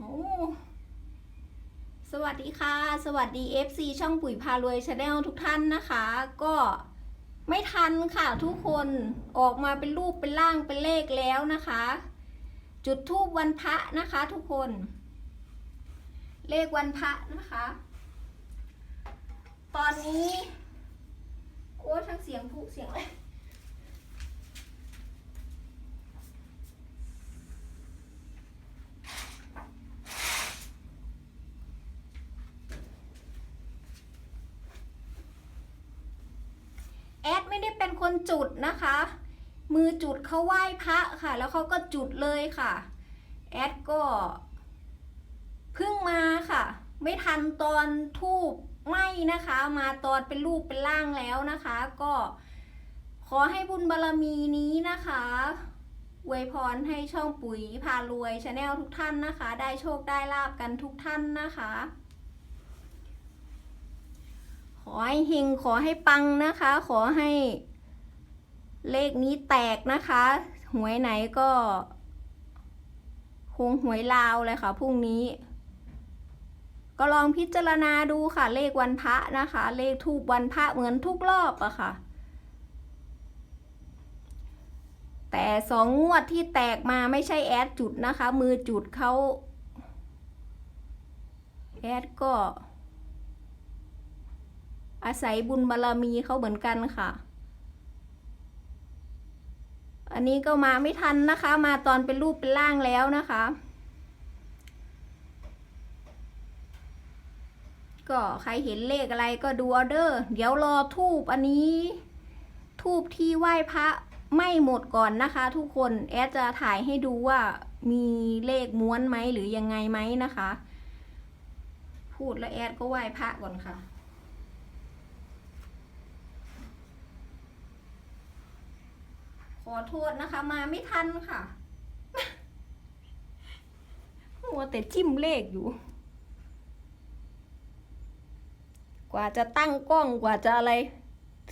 โอ้สวัสดีค่ะ สวัสดี FC ช่องปุ๋ยพารวยชาแนลทุกท่านนะคะ ก็ไม่ทันค่ะทุกคนออกมาเป็นรูปเป็นร่างเป็นเลขแล้วนะคะ จุดทูบวันพระนะคะทุกคน เลขวันพระนะคะ ตอนนี้ โอ้ทั้งเสียงผู้เสียงอะไอดไม่ได้เป็นคนจุดนะคะ มือจุดเขาไหว้พระค่ะ แล้วเขาก็จุดเลยค่ะ แอดก็เพิ่งมาค่ะ ไม่ทันตอนทูบไหม้นะคะ มาตอนเป็นรูปเป็นร่างแล้วนะคะ ก็ขอให้บุญบารรมีนี้นะคะอวยพรให้ช่องปุ๋ยพารวยชาแนลทุกท่านนะคะ ได้โชคได้ลาบกันทุกท่านนะคะ อให้เฮงขอให้ปังนะคะ ขอให้เลขนี้แตกนะคะ หวยไหนก็ คงหวยลาวเลยค่ะพรุ่งนี้ ก็ลองพิจารณาดูค่ะ เลขวันพระนะคะ เลขทูบวันพระเหมือนทุกรอบอะค่ะ แต่สองงวดที่แตกมาไม่ใช่แอดจุดนะคะ มือจุดเขาแอดก็ อาศัยบุญบารรมีเขาเหมือนกันค่ะ อันนี้ก็มาไม่ทันนะคะ มาตอนเป็นรูปเป็นร่างแล้วนะคะ ก็ใครเห็นเลขอะไรก็ดูออเดอร์ เดี๋ยวรอทูบอันนี้ ทูบที่ไหว้พระไม่หมดก่อนนะคะ ทุกคนแอดจะถ่ายให้ดูว่ามีเลขม้วนไหมหรือยังไงไหมนะคะ พูดแล้วแอดก็ไหว้พระก่อนค่ะ อโทษนะคะ มาไม่ทันค่ะมัวแต่จิ้มเลขอยู่ กว่าจะตั้งกล้องกว่าจะอะไร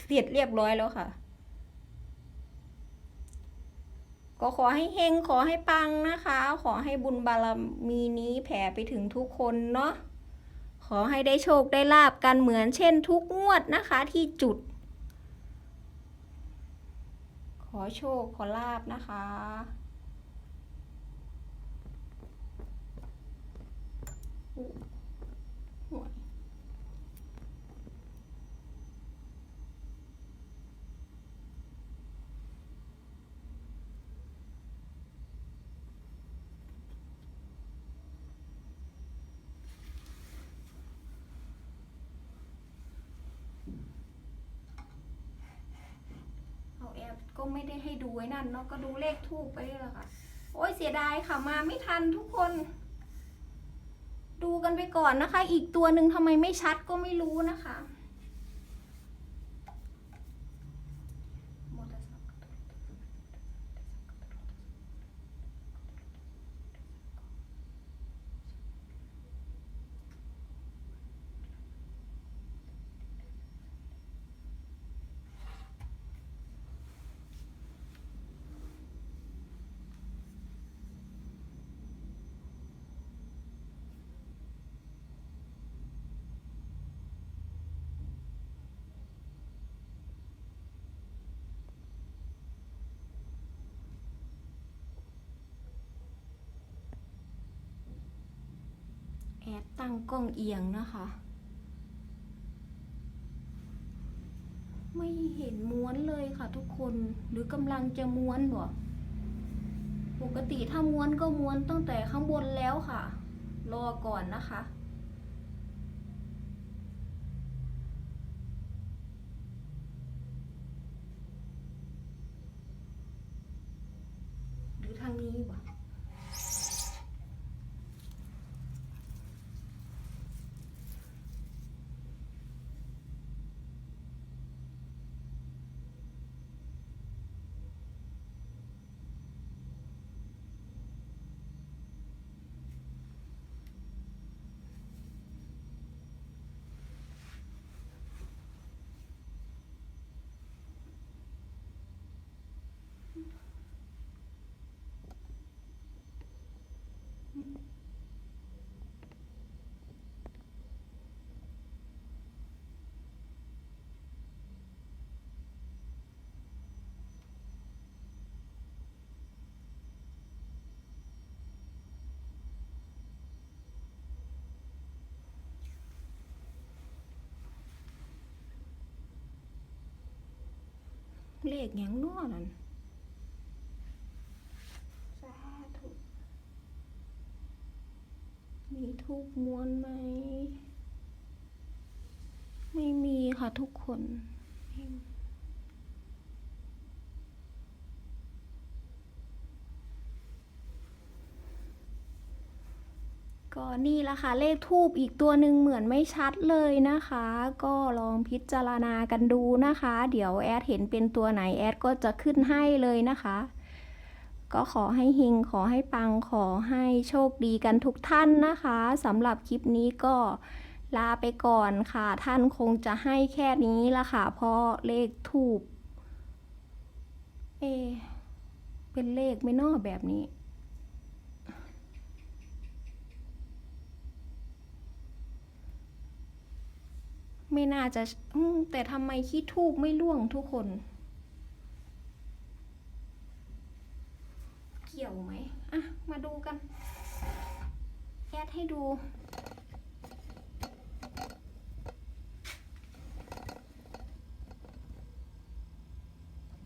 เสร็จเรียบร้อยแล้วค่ะ ก็ขอให้เฮงขอให้ปังนะคะ ขอให้บุญบารมีนี้แผ่ไปถึงทุกคนเนาะขอให้ได้โชคได้ลาบกันเหมือนเช่นทุกงวดนะคะที่จุด ข อโชคขอลาบนะคะอยห่วยเอาแอปก็ ไม่ได้ให้ดูไอ้นั่นเนาะก็ดูเลขทูบไปเลยค่ะ โอ้ยเสียดายค่ะมาไม่ทันทุกคน ดูกันไปก่อนนะคะ อีกตัวหนึ่งทำไมไม่ชัดก็ไม่รู้นะคะ ตั้งกล้องเอียงนะคะ ไม่เห็นม้วนเลยค่ะทุกคนหรือกำลังจะม้วนบ่ปกติถ้าม้วนก็ม้วนตั้งแต่ข้างบนแล้วค่ะ รอก่อนนะคะหรือทางนี้บ่ เลขหยังน้อนั่นสาธุมีทูบมวนไหม ไม่มีค่ะทุกคนไม่มี ก็นี่ละค่ะ เลขทูบอีกตัวหนึ่งเหมือนไม่ชัดเลยนะคะ ก็ลองพิจารณากันดูนะคะ เดี๋ยวแอดเห็นเป็นตัวไหนแอดก็จะขึ้นให้เลยนะคะ ก็ขอให้เฮงขอให้ปังขอให้โชคดีกันทุกท่านนะคะสำหรับคลิปนี้ก็ลาไปก่อนค่ะ ท่านคงจะให้แค่นี้ละค่ะ เพราะเลขถูกเอ เป็นเลขไม่นอแบบนี้ ไม่น่าจะแต่ทำไมขี้ทูบไม่ล่วงทุกคน เกี่ยวไหมอะ มาดูกัน แอดให้ดู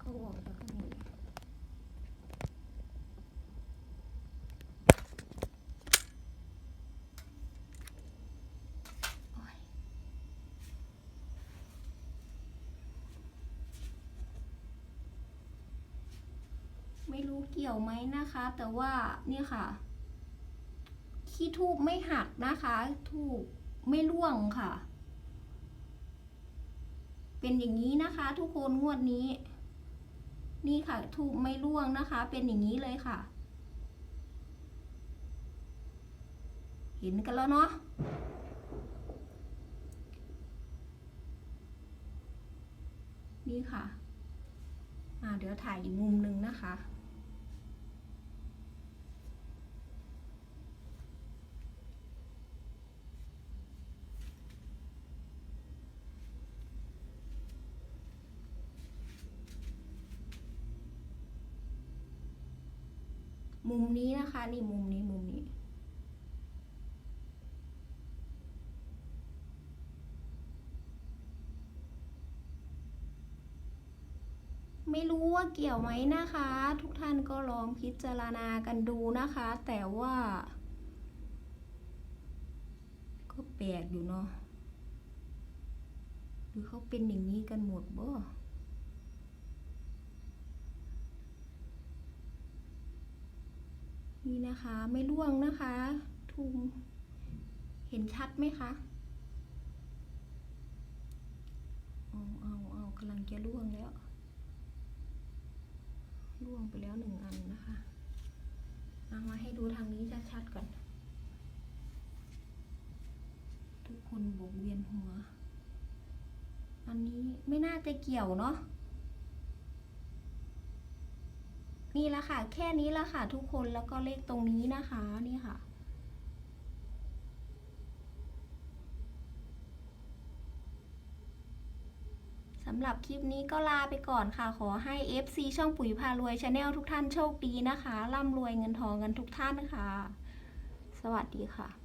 ก็ออกแล้วก็หมุนโอ๊ย ไม่รู้เกี่ยวไหมนะคะ แต่ว่าเนี่ยค่ะ ขี้ทูบไม่หักนะคะ ทูบไม่ร่วงค่ะ เป็นอย่างนี้นะคะ ทุกคนงวดนี้ นี่ค่ะ ทูบไม่ร่วงนะคะ เป็นอย่างนี้เลยค่ะ เห็นกันแล้วเนาะนี่ค่ะอ่าเดี๋ยวถ่ายอีกมุมหนึ่งนะคะ มุมนี้นะคะ นี่มุมนี้มุมนี้ ไม่รู้ว่าเกี่ยวไหมนะคะ ทุกท่านก็ลองพิจารณากันดูนะคะ แต่ว่า ก็แปลกอยู่เนาะหรือเขาเป็นอย่างนี้กันหมดบ่ นี่นะคะไม่ร่วงนะคะ ทุมเห็นชัดไหมคะเอาเอาเอากำลังจะร่วงแล้วร่วงไปแล้วหนึ่งอันนะคะเอามาให้ดูทางนี้ชัดๆก่อน ทุกคนบกเวียนหัว อันนี้ไม่น่าจะเกี่ยวเนาะ นี่ละค่ะ แค่นี้ละค่ะ ทุกคนแล้วก็เลขตรงนี้นะคะนี่ค่ะ สำหรับคลิปนี้ก็ลาไปก่อนค่ะ ขอให้ FC ช่องปุ๋ยพารวยชาแนลทุกท่านโชคดีนะคะ ร่ำรวยเงินทองกันทุกท่านค่ะ สวัสดีค่ะ